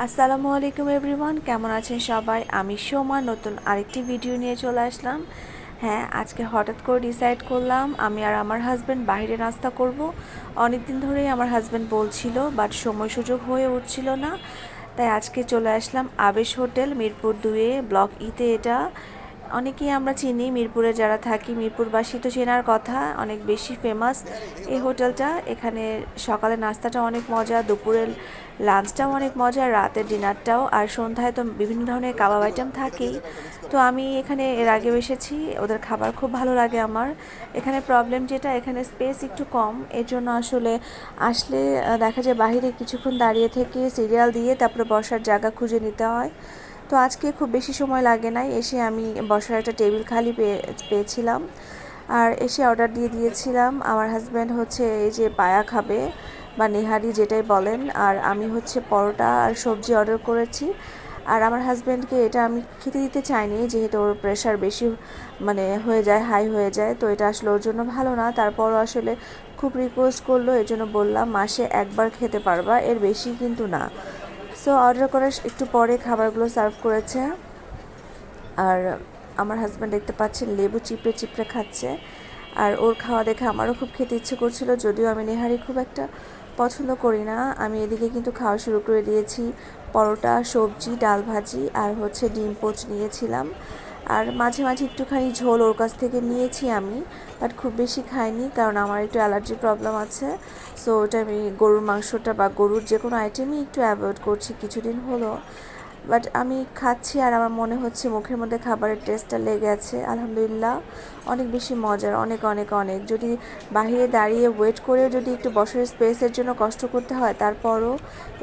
আসসালামু আলাইকুম এভরিওয়ান, কেমন আছেন সবাই? আমি সোমা, নতুন আরেকটি ভিডিও নিয়ে চলে আসলাম। হ্যাঁ আজকে হঠাৎ করে ডিসাইড করলাম, আমি আর আমার হাজব্যান্ড বাইরে নাস্তা করব। অনেক দিন ধরেই আমার হাজব্যান্ড বলছিল বাট সময় সুযোগ হয়ে উঠছিল না। তাই আজকে চলে আসলাম আবেশ হোটেল, মিরপুর দুয়ে ব্লক ইতে এটা। অনেকেই আমরা চিনি, মিরপুরে যারা থাকি, মিরপুরবাসী তো চেনার কথা, অনেক বেশি ফেমাস এই হোটেলটা, এখানে সকালে নাস্তাটা অনেক মজা, দুপুরের লাঞ্চটাও অনেক মজা, রাতের ডিনারটাও আর সন্ধ্যায় তো বিভিন্ন ধরনের কাবাব আইটেম থাকেই। তো আমি এখানে এর আগেও এসেছি, ওদের খাবার খুব ভালো লাগে আমার। এখানে প্রবলেম যেটা, এখানে স্পেস একটু কম, এর জন্য আসলে আসলে দেখা যায় বাইরে কিছুক্ষণ দাঁড়িয়ে থেকে সিরিয়াল দিয়ে তারপরে বসার জায়গা খুঁজে নিতে হয়। তো আজকে খুব বেশি সময় লাগে নাই। এসে আমি বসার একটা টেবিল খালি পেয়ে পেয়েছিলাম। আর এসে অর্ডার দিয়ে দিয়েছিলাম। আমার হাজব্যান্ড হচ্ছে এই যে পায়া খাবে বা নেহারি যেটাই বলেন। আর আমি হচ্ছে পরোটা আর সবজি অর্ডার করেছি। আর আমার হাজব্যান্ডকে এটা আমি খেতে দিতে চাইনি, যেহেতু ওর প্রেশার বেশি মানে হয়ে যায় হাই হয়ে যায়। তো এটা আসলে ওর জন্য ভালো না। তারপরও আসলে খুব রিকোয়েস্ট করল। এর জন্য বললাম, মাসে একবার খেতে পারবা। এর বেশি কিন্তু না। সো অর্ডার করার একটু পরে খাবারগুলো সার্ভ করেছে। আর আমার হাজব্যান্ড দেখতে পাচ্ছেন, লেবু চিপড়ে চিপড়ে খাচ্ছে। আর ওর খাওয়া দেখে আমারও খুব খেতে ইচ্ছে করছিল, যদিও আমি নেহারি খুব একটা পছন্দ করি না। আমি এদিকে কিন্তু খাওয়া শুরু করে দিয়েছি। পরোটা, সবজি, ডাল ভাজি আর হচ্ছে ডিম পোচ নিয়েছিলাম। আর মাঝে মাঝে একটুখানি ঝোল ওর কাছ থেকে নিয়েছি আমি বাট খুব বেশি খাইনি কারণ আমার একটু অ্যালার্জি প্রবলেম আছে। সো ওটা আমি গরুর মাংসটা বা গরুর যে কোনো আইটেমই একটু অ্যাভয়েড করছি কিছুদিন হলো। বাট আমি খাচ্ছি আর আমার মনে হচ্ছে মুখের মধ্যে খাবারের টেস্টটা লেগে আছে, আলহামদুলিল্লাহ। অনেক বেশি মজার, অনেক অনেক অনেক। যদি বাইরে দাঁড়িয়ে ওয়েট করেও যদি একটু বসার স্পেসের জন্য কষ্ট করতে হয়, তারপরও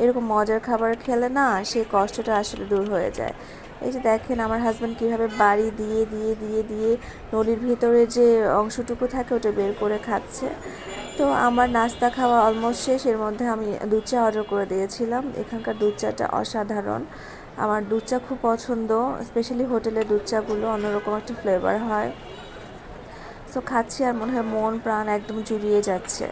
এরকম মজার খাবার খেলে না সেই কষ্টটা আসলে দূর হয়ে যায়। এই যে দেখেন আমার হাজব্যান্ড কীভাবে বাড়ি দিয়ে দিয়ে দিয়ে দিয়ে নলির ভিতরে যে অংশটুকু থাকে ওটা বের করে খাচ্ছে। তো আমার নাস্তা খাওয়া অলমোস্ট শেষ, এর মধ্যে আমি দুধ চা অর্ডার করে দিয়েছিলাম। এখানকার দুধ চাটা অসাধারণ। আমার দুধ চা খুব পছন্দ স্পেশালি হোটেলের দুধ চাগুলো অন্যরকম একটা ফ্লেভার হয়। সো খাচ্ছি আর মনে হয় মন, প্রাণ একদম জুড়িয়ে যাচ্ছে।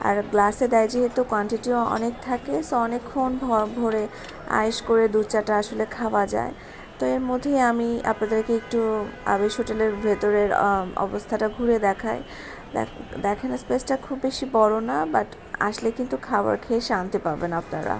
আর গ্লাসে দেয় যেহেতু কোয়ান্টিটিও অনেক থাকে সো অনেকক্ষণ ভর- আয়েস করে দুধ চাটা আসলে খাওয়া যায়। তো এর মধ্যেই আমি আপনাদেরকে একটু আবেশ হোটেলের ভেতরের অবস্থাটা ঘুরে দেখাই। দেখ- দেখেন স্পেসটা খুব বেশি বড় না বাট আসলে কিন্তু খাবার খেয়ে শান্তি পাবেন আপনারা।